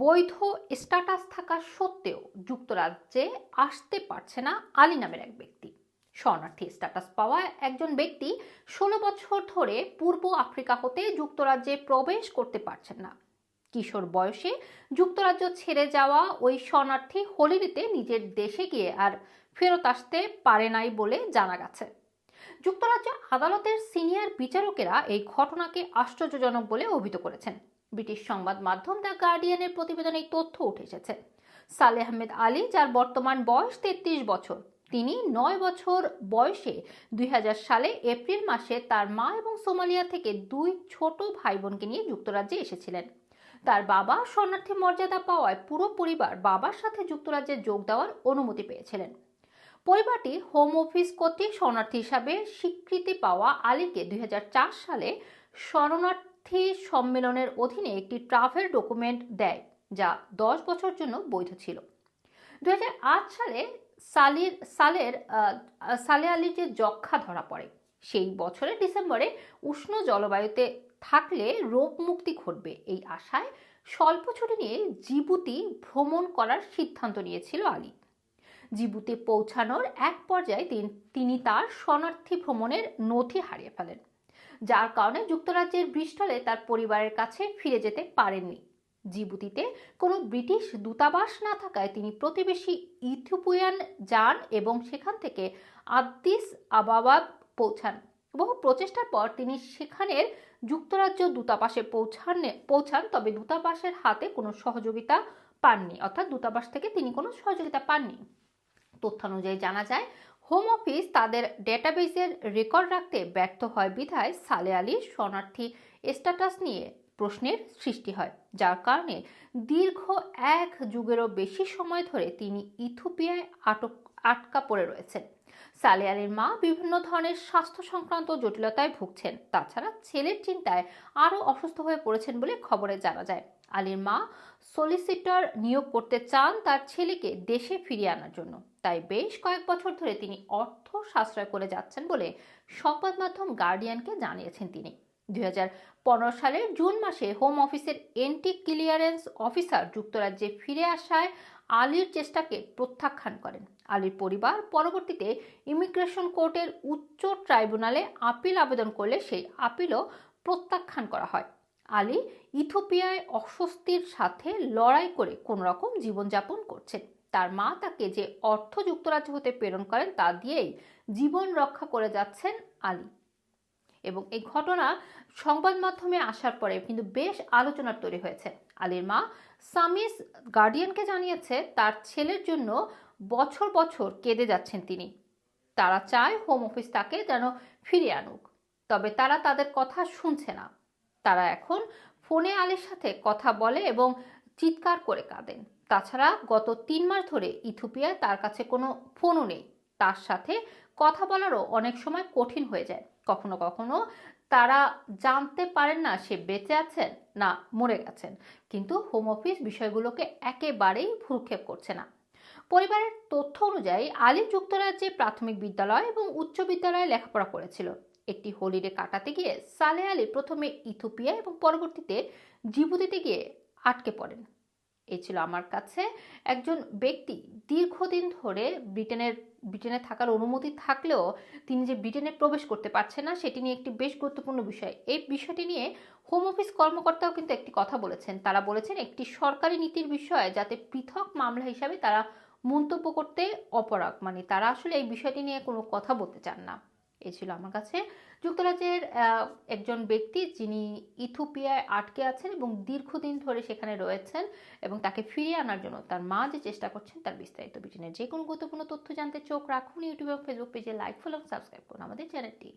বৈধ স্ট্যাটাস থাকা সত্ত্বেও যুক্তরাজ্যে আসতে পারছে না আলী নামের এক ব্যক্তি। শরণার্থী স্ট্যাটাস পাওয়া একজন ব্যক্তি ষোলো বছর ধরে পূর্ব আফ্রিকা হতে যুক্তরাজ্যে প্রবেশ করতে পারছেন না। কিশোর বয়সে যুক্তরাজ্য ছেড়ে যাওয়া ওই শরণার্থী হোলিডেতে নিজের দেশে গিয়ে আর ফেরত আসতে পারে নাই বলে জানা গেছে। যুক্তরাজ্য আদালতের সিনিয়র বিচারকেরা এই ঘটনাকে আশ্চর্যজনক বলে অভিহিত করেছেন। ব্রিটিশ সংবাদ মাধ্যম দ্য গার্ডিয়ানের প্রতিবেদনে এই তথ্য উঠে এসেছে। সালে আহমেদ আলী, যার বর্তমান বয়স তেত্রিশ বছর, তিনি নয় বছর বয়সে দুই সালে এপ্রিল মাসে তার মা এবং সোমালিয়া থেকে দুই ছোট ভাই বোনকে নিয়ে যুক্তরাজ্যে এসেছিলেন। তার বাবা শরণার্থী মর্যাদা পাওয়ায় পুরো পরিবার বাবার সাথে যুক্তরাজ্যে যোগ দেওয়ার অনুমতি পেয়েছিলেন। পরিবারটি হোম অফিস কর্তৃক শরণার্থী হিসাবে স্বীকৃতি পাওয়া আলীকে দুই হাজার চার সালে শরণার্থী সম্মেলনের অধীনে একটি ট্রাভেল ডকুমেন্ট দেয়, যা দশ বছর জন্য বৈধ ছিল। দু হাজার আট সালে সালির, সালের সালে আলীর যে যক্ষা ধরা পড়ে, সেই বছরের ডিসেম্বরে উষ্ণ জলবায়ুতে থাকলে রোগ মুক্তি ঘটবে। এই আশায় স্বল্প ছুটি নিয়ে জিবুতি ভ্রমণ করার সিদ্ধান্ত নিয়েছিল আলী। জিবুতে পৌঁছানোর এক পর্যায়ে তিনি তার শরণার্থী ভ্রমণের নথি হারিয়ে ফেলেন। যার কারণে যুক্তরাজ্যের ব্রিস্টলে তার পরিবারের কাছে ফিরে যেতে পারেননি। জিবুতিতে কোনো ব্রিটিশ দূতাবাস না থাকায় তিনি প্রতিবেশী ইথিওপিয়ান যান এবং সেখান থেকে আদ্দিস আবাবা পৌঁছান। বহু প্রচেষ্টার পর তিনি সেখানের যুক্তরাজ্য দূতাবাসে পৌঁছান পৌঁছান, তবে দূতাবাসের হাতে কোনো সহযোগিতা পাননি, অর্থাৎ দূতাবাস থেকে তিনি কোনো সহযোগিতা পাননি। তথ্যানুযায়ী জানা যায় হোম অফিস তাদের ডেটাবেসের রেকর্ড রাখতে ব্যর্থ হয় বিধায় সালে আলীর শরণার্থী স্ট্যাটাস নিয়ে প্রশ্নের সৃষ্টি হয়, যার কারণে দীর্ঘ এক যুগেরও বেশি সময় ধরে তিনি ইথোপিয়ায় আটক, আটকা পড়ে রয়েছেন। সালে আলীর মা বিভিন্ন ধরনের স্বাস্থ্য সংক্রান্ত জটিলতায় ভুগছেন। তাছাড়া ছেলের চিন্তায় আরও অসুস্থ হয়ে পড়েছেন বলে খবরে জানা যায়। আলীর মা সলিসিটর নিয়োগ করতে চান তার ছেলেকে দেশে ফিরিয়ে আনার জন্য। তাই বেশ কয়েক বছর ধরে তিনি অর্থ সাশ্রয় করে যাচ্ছেন বলে সংবাদ মাধ্যম গার্ডিয়ানকে জানিয়েছেন তিনি। দুই সালের জুন মাসে হোম অফিসের এন্টি ক্লিয়ারেন্স অফিসার যুক্তরাজ্যে ফিরে আসায় আলীর চেষ্টাকে প্রত্যাখ্যান করেন। আলীর পরিবার পরবর্তীতে ইমিগ্রেশন কোর্টের উচ্চ ট্রাইব্যুনালে আপিল আবেদন করলে সেই আপিলও প্রত্যাখ্যান করা হয়। আলী ইথোপিয়ায় অস্বস্তির সাথে লড়াই করে কোন রকম জীবনযাপন করছেন। তার মা তাকে যে অর্থ যুক্তরাজ্য হতে প্রেরণ করেন, তা দিয়েই জীবন রক্ষা করে যাচ্ছেন আলী। এবং এই ঘটনা সংবাদ মাধ্যমে আসার পরে কিন্তু বেশ আলোচনার তৈরি হয়েছে। আলীর মা সামিস গার্ডিয়ানকে জানিয়েছে, তার ছেলের জন্য বছর বছর কেঁদে যাচ্ছেন তিনি। তারা চায় হোম অফিস তাকে যেন ফিরিয়ে আনুক, তবে তারা তাদের কথা শুনছে না। তারা এখন ফোনে আলীর সাথে কথা বলে এবং চিৎকার করে কাঁদেন। তাছাড়া গত তিন মাস ধরে ইথোপিয়ায় তার কাছে কোনো ফোনও নেই। তার সাথে কথা বলারও অনেক সময় কঠিন হয়ে যায়। কখনো কখনো তারা জানতে পারেন না সে বেঁচে আছেন না মরে গেছেন। কিন্তু হোম অফিস বিষয়গুলোকে একেবারেই ভ্রুক্ষেপ করছে না। পরিবারের তথ্য অনুযায়ী, আলী যুক্তরাজ্যে প্রাথমিক বিদ্যালয় এবং উচ্চ বিদ্যালয়ে লেখাপড়া করেছিল। একটি হোলিডে কাটাতে গিয়ে সালে আলী প্রথমে ইথোপিয়া এবং পরবর্তীতে জিবুতিতে গিয়ে আটকে পড়েন। এ ছিল আমার কাছে একজন ব্যক্তি দীর্ঘদিন ধরে ব্রিটেনের, ব্রিটেনে থাকার অনুমতি থাকলেও তিনি যে ব্রিটেনে প্রবেশ করতে পারছে না, সেটি নিয়ে একটি বেশ গুরুত্বপূর্ণ বিষয়। এই বিষয়টি নিয়ে হোম অফিস কর্মকর্তাও কিন্তু একটি কথা বলেছেন। তারা বলেছেন, একটি সরকারি নীতির বিষয়ে যাতে পৃথক মামলা হিসাবে তারা মন্তব্য করতে অপরাগ। মানে তারা আসলে এই বিষয়টি নিয়ে কোনো কথা বলতে চান না। এই ছিল আমার কাছে। যুক্তরাজ্যের একজন ব্যক্তি যিনি ইথোপিয়ায় আটকে আছেন এবং দীর্ঘদিন ধরে সেখানে রয়েছেন এবং তাকে ফিরিয়ে আনার জন্য তার মা যে চেষ্টা করছেন তার বিস্তারিত ব্রিটেনের যে কোনো গুরুত্বপূর্ণ তথ্য জানতে চোখ রাখুন ইউটিউব এবং ফেসবুক পেজে লাইক, ফলো এবং সাবস্ক্রাইব করুন আমাদের চ্যানেলটি।